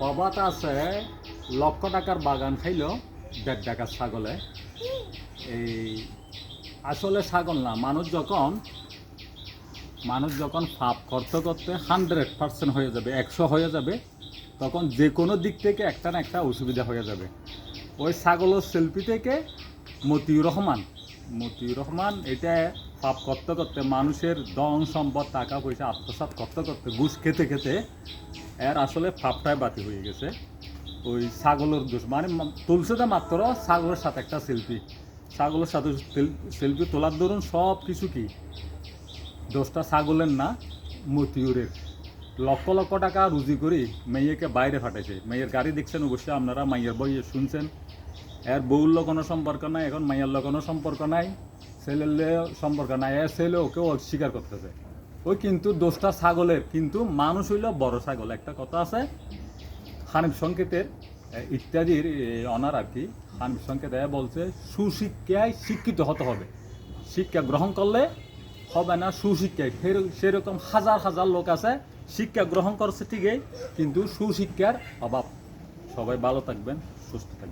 প্রবাদ আছে, লক্ষ টাকার বাগান খাইল, দেড় টাকার ছাগলে। এই আসলে ছাগল না, মানুষ যখন মানুষ যখন ফাপ করতে করতে হান্ড্রেড পার্সেন্ট হয়ে যাবে, একশো হয়ে যাবে, তখন যে কোনো দিক থেকে একটা না একটা অসুবিধা হয়ে যাবে। ওই ছাগলের সেলফি থেকে মতিউর রহমান মতিউর রহমান এটা পাপ করতে করতে, মানুষের ধন, সম্পদ, টাকা পয়সা, আত্মসাৎ করতে করতে, ঘুষ খেতে খেতে এর আসলে পাপটাই বাতি হয়ে গেছে। ওই ছাগলের দোষ মানে তুলছে তো মাত্র ছাগলের সাথে একটা সেলফি ছাগলের সাথে সেলফি তোলার দরুন সব কিছু কি? দোষটা ছাগলের না, মতিউরের। লক্ষ লক্ষ টাকা রুজি করি মেয়েকে বাইরে ফাটাইছে। মেয়ের গাড়ি দেখছেন, অবশ্যই আপনারা মাইয়ের বইয়ে শুনছেন। এর বউর কোনো সম্পর্ক নাই, এখন মাইয়ের কোনো সম্পর্ক নাই। ছেলের সম্পর্ক নাই, এর ছেলে ওকে অস্বীকার করতেছে। ওই কিন্তু দোষটা ছাগলের, কিন্তু মানুষ হইল বড় ছাগল। একটা কথা আছে, হানিফ সংকেতের ইত্যাদির অনার আর কি, হানিফ সংকেত বলছে, সুশিক্ষায় শিক্ষিত হতে হবে। শিক্ষা গ্রহণ করলে হবে না সুশিক্ষায়। সেরকম হাজার হাজার লোক আছে, শিক্ষা গ্রহণ করছে ঠিকই, কিন্তু সুশিক্ষার অভাব। সবাই ভালো থাকবেন, সুস্থ থাকবেন।